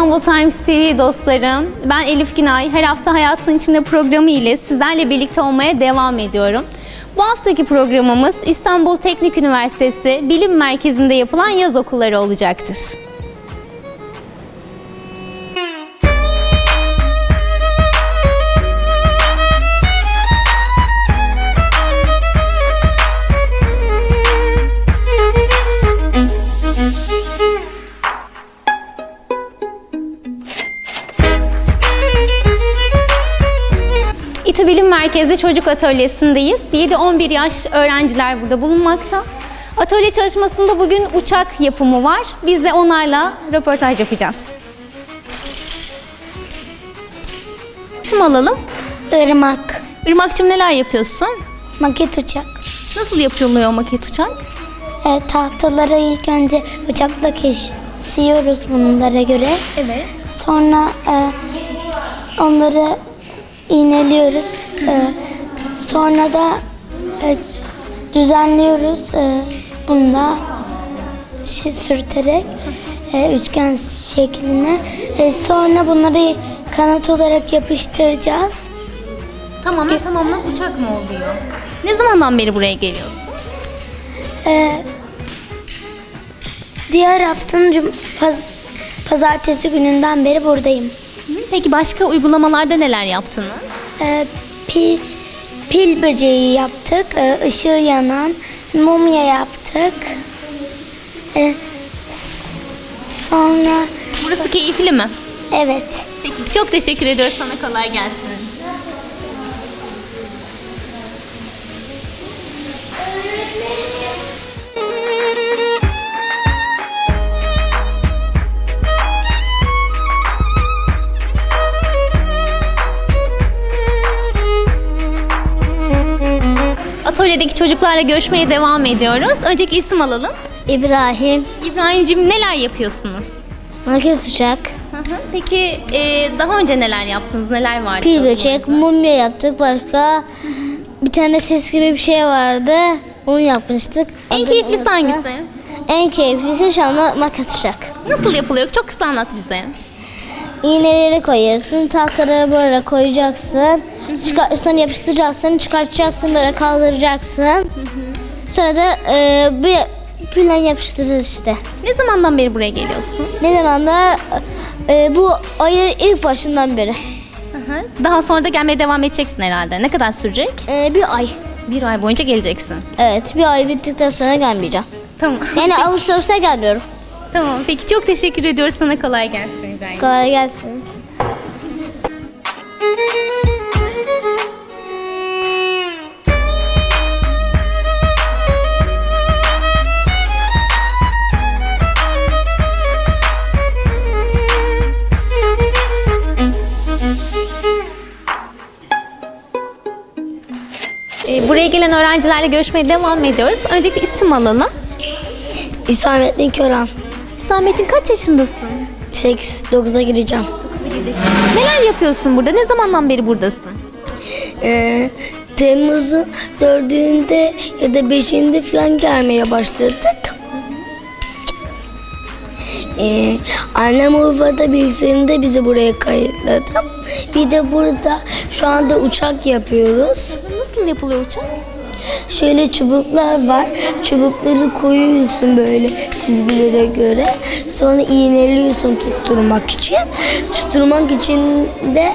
İstanbul Times TV dostlarım. Ben Elif Günay. Her hafta Hayatın İçinde programı ile sizlerle birlikte olmaya devam ediyorum. Bu haftaki programımız İstanbul Teknik Üniversitesi Bilim Merkezi'nde yapılan yaz okulları olacaktır. Merkezi Çocuk Atölyesi'ndeyiz. 7-11 yaş öğrenciler burada bulunmakta. Atölye çalışmasında bugün uçak yapımı var. Biz de onlarla röportaj yapacağız. İsim alalım. Irmak. Irmak'cığım neler yapıyorsun? Maket uçak. Nasıl yapılıyor maket uçak? E, tahtaları ilk önce bıçakla kesiyoruz bunlara göre. Evet. Sonra e, onları iğneliyoruz. E, sonra da e, düzenliyoruz. E, bunu da şey sürterek e, üçgen şekline. E, sonra bunları kanat olarak yapıştıracağız. Tamamen tamamlan uçak mı oluyor? Ne zamandan beri buraya geliyorsun? Ee, diğer haftanın cum- paz- pazartesi gününden beri buradayım. Peki başka uygulamalarda neler yaptınız? Ee, pil, pil böceği yaptık, ee, ışığı yanan, mumya yaptık. Ee, sonra Burası keyifli mi? evet, Peki çok teşekkür ediyoruz sana kolay gelsin. Atölyedeki çocuklarla görüşmeye devam ediyoruz. Öncelikle isim alalım. İbrahim, İbrahim'cim neler yapıyorsunuz? maket uçak, Hı hı. Peki e, daha önce neler yaptınız? Neler vardı? pil çalışmanızda? böcek, mumya yaptık. Başka bir tane ses gibi bir şey vardı. Onu yapmıştık. En Adını keyiflisi unuttum. hangisi? En keyiflisi şu anda maket uçak. Nasıl yapılıyor? Çok kısa anlat bize. İğneleri koyuyorsun, tahtaları böyle koyacaksın. Çıkar, sonra yapıştıracaksın, çıkartacaksın, böyle kaldıracaksın. Sonra da e, bir plan yapıştıracağız işte. Ne zamandan beri buraya geliyorsun? Ne zamanlar e, bu ayın ilk başından beri. Daha sonra da gelmeye devam edeceksin herhalde. Ne kadar sürecek? E, bir ay. Bir ay boyunca geleceksin. Evet, bir ay bittikten sonra gelmeyeceğim. Tamam. Yani Ağustos'ta gelmiyorum. tamam. Peki çok teşekkür ediyoruz. Sana kolay gelsin İbrahim. Kolay gelsin. E, buraya gelen öğrencilerle görüşmeye devam ediyoruz. Öncelikle isim alalım. İsamettin Köran. Hüsamettin kaç yaşındasın? 8, 9'a gireceğim. Neler yapıyorsun burada? Ne zamandan beri buradasın? Ee, Temmuz'un dördüğünde ya da beşinde falan gelmeye başladık. Ee, annem Urfa'da bilgisayarında bizi buraya kayıtladı. Bir de burada şu anda uçak yapıyoruz. Nasıl yapılıyor uçak? Şöyle çubuklar var. Çubukları koyuyorsun böyle çizgilere göre. Sonra iğneliyorsun tutturmak için. Tutturmak için de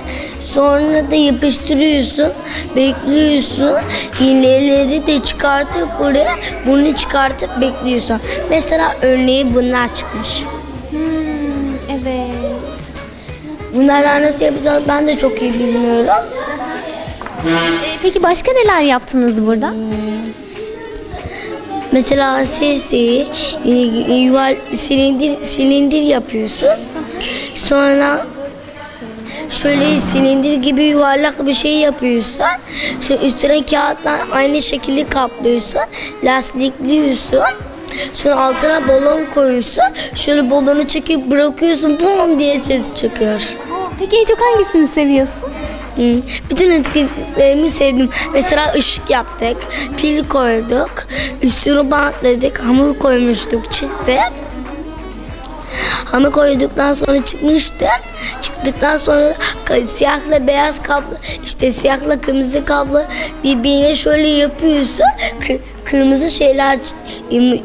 sonra da yapıştırıyorsun. Bekliyorsun. İğneleri de çıkartıp buraya bunu çıkartıp bekliyorsun. Mesela örneği bunlar çıkmış. Evet. Bunlarla nasıl yapacağız ben de çok iyi bilmiyorum. E, peki başka neler yaptınız burada? Mesela sesi yuval silindir silindir yapıyorsun. Sonra şöyle silindir gibi yuvarlak bir şey yapıyorsun. Şu üstüne kağıtla aynı şekilde kaplıyorsun. Lastikliyorsun. Sonra altına balon koyuyorsun. Şöyle balonu çekip bırakıyorsun. Bum diye ses çıkıyor. Peki en çok hangisini seviyorsun? Bütün etkinliklerimi sevdim. Mesela ışık yaptık, pil koyduk, üstünü bantladık, hamur koymuştuk çıktı. Hamur koyduktan sonra çıkmıştı. Çıktıktan sonra siyahla beyaz kablo, işte siyahla kırmızı kablo birbirine şöyle yapıyorsun. Kır- kırmızı şeyler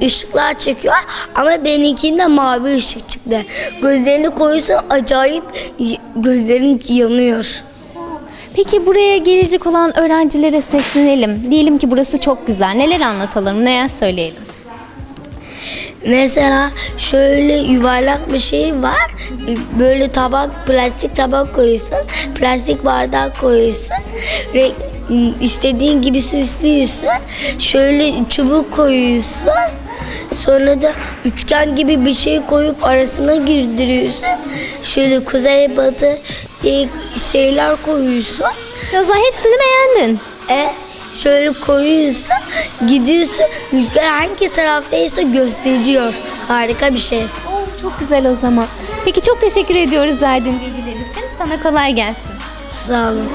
ışıklar çekiyor ama benimkinde mavi ışık çıktı. Gözlerini koyuyorsun acayip gözlerin yanıyor. Peki buraya gelecek olan öğrencilere seslenelim. Diyelim ki burası çok güzel. Neler anlatalım, neler söyleyelim? Mesela şöyle yuvarlak bir şey var. Böyle tabak, plastik tabak koyuyorsun. Plastik bardak koyuyorsun. Renk, istediğin gibi süslüyorsun. Şöyle çubuk koyuyorsun. Sonra da üçgen gibi bir şey koyup arasına girdiriyorsun. Şöyle kuzey batı diye şeyler koyuyorsun. Yazma hepsini beğendin. E şöyle koyuyorsun, gidiyorsun. Rüzgar hangi taraftaysa gösteriyor. Harika bir şey. Oo, çok güzel o zaman. Peki çok teşekkür ediyoruz verdiğin bilgiler için. Sana kolay gelsin. Sağ olun.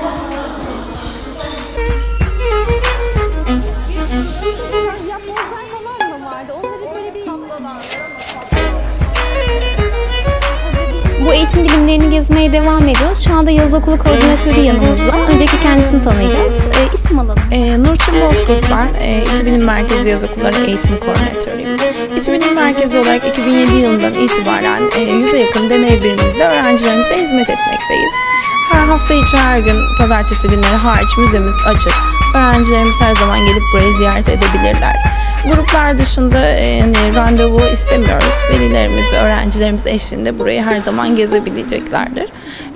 Bu eğitim bilimlerini gezmeye devam ediyoruz. Şu anda yaz okulu koordinatörü yanımızda. Önceki kendisini tanıyacağız. Ee, isim alalım. Ee, Nurçin Bozkurt ben. Ee, İTÜ Bilim Merkezi Yaz Okulları Eğitim Koordinatörüyüm. İTÜ Bilim Merkezi olarak 2007 yılından itibaren e, 100'e yakın deney birimimizde öğrencilerimize hizmet etmekteyiz. Hafta içi her gün pazartesi günleri hariç müzemiz açık. Öğrencilerimiz her zaman gelip burayı ziyaret edebilirler. Gruplar dışında e, hani randevu istemiyoruz. Velilerimiz ve öğrencilerimiz eşliğinde burayı her zaman gezebileceklerdir.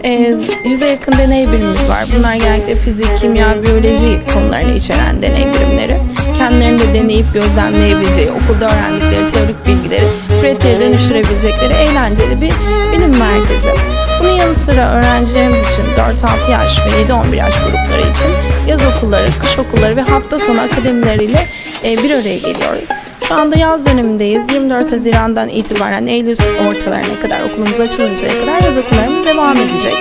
E, yüze yakın deney birimimiz var. Bunlar genellikle fizik, kimya, biyoloji konularını içeren deney birimleri. Kendilerinde deneyip gözlemleyebileceği, okulda öğrendikleri teorik bilgileri pratiğe dönüştürebilecekleri eğlenceli bir bilim merkezi. Bunun yanı sıra öğrencilerimiz için 4-6 yaş ve 7-11 yaş grupları için yaz okulları, kış okulları ve hafta sonu akademileriyle e, bir araya geliyoruz. Şu anda yaz dönemindeyiz. 24 Haziran'dan itibaren Eylül ortalarına kadar okulumuz açılıncaya kadar yaz okullarımız devam edecek.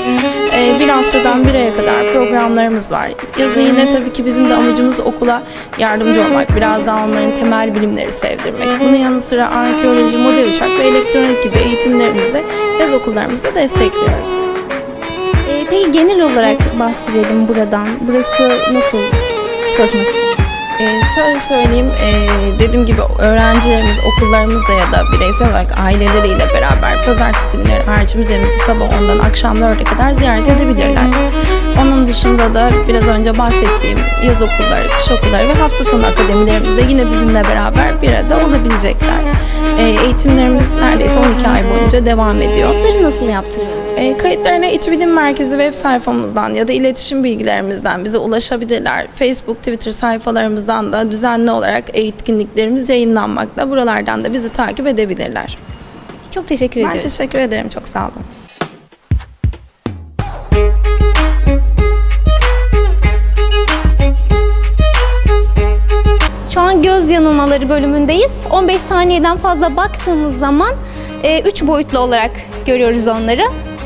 E, bir haftadan bir aya kadar programlarımız var. Yazın yine tabii ki bizim de amacımız okula yardımcı olmak. Biraz daha onların temel bilimleri sevdirmek. Bunun yanı sıra arkeoloji, model uçak ve elektronik gibi eğitimlerimizi yaz okullarımızda destekliyoruz. Ee, peki genel olarak bahsedelim buradan. Burası nasıl çalışması? Ee, şöyle söyleyeyim, ee, dediğim gibi öğrencilerimiz okullarımızda ya da bireysel olarak aileleriyle beraber pazartesi günleri hariç müzemizi sabah 10'dan akşam 4'e kadar ziyaret edebilirler. Onun dışında da biraz önce bahsettiğim yaz okulları, kış okulları ve hafta sonu akademilerimizde yine bizimle beraber bir arada olabilecekler. Ee, eğitimlerimiz neredeyse 12 ay boyunca devam ediyor. Bunları nasıl yaptırıyoruz? E, kayıtlarına İTÜ Bilim Merkezi web sayfamızdan ya da iletişim bilgilerimizden bize ulaşabilirler. Facebook, Twitter sayfalarımızdan da düzenli olarak etkinliklerimiz yayınlanmakta. Buralardan da bizi takip edebilirler. Çok teşekkür Ben ediyoruz. teşekkür ederim. Çok sağ olun. Şu an göz yanılmaları bölümündeyiz. 15 saniyeden fazla baktığımız zaman 3 boyutlu olarak görüyoruz onları.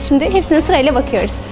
Şimdi hepsine sırayla bakıyoruz.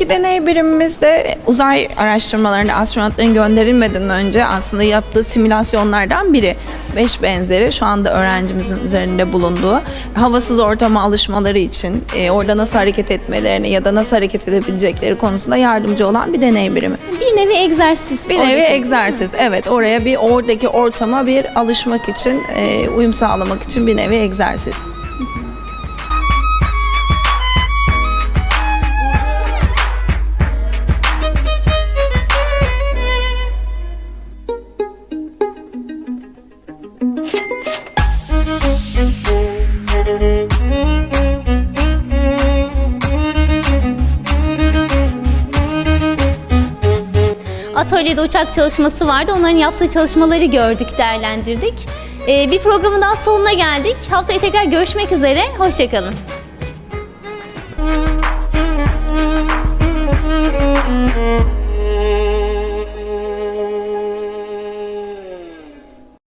Buradaki deney birimimizde uzay araştırmalarında astronotların gönderilmeden önce aslında yaptığı simülasyonlardan biri. Beş benzeri şu anda öğrencimizin üzerinde bulunduğu havasız ortama alışmaları için e, orada nasıl hareket etmelerini ya da nasıl hareket edebilecekleri konusunda yardımcı olan bir deney birimi. Bir nevi egzersiz. Bir oradaki. nevi egzersiz. Evet oraya bir oradaki ortama bir alışmak için, e, uyum sağlamak için bir nevi egzersiz. Atölyede uçak çalışması vardı. Onların yaptığı çalışmaları gördük, değerlendirdik. Ee, bir programın daha sonuna geldik. Haftaya tekrar görüşmek üzere. Hoşçakalın.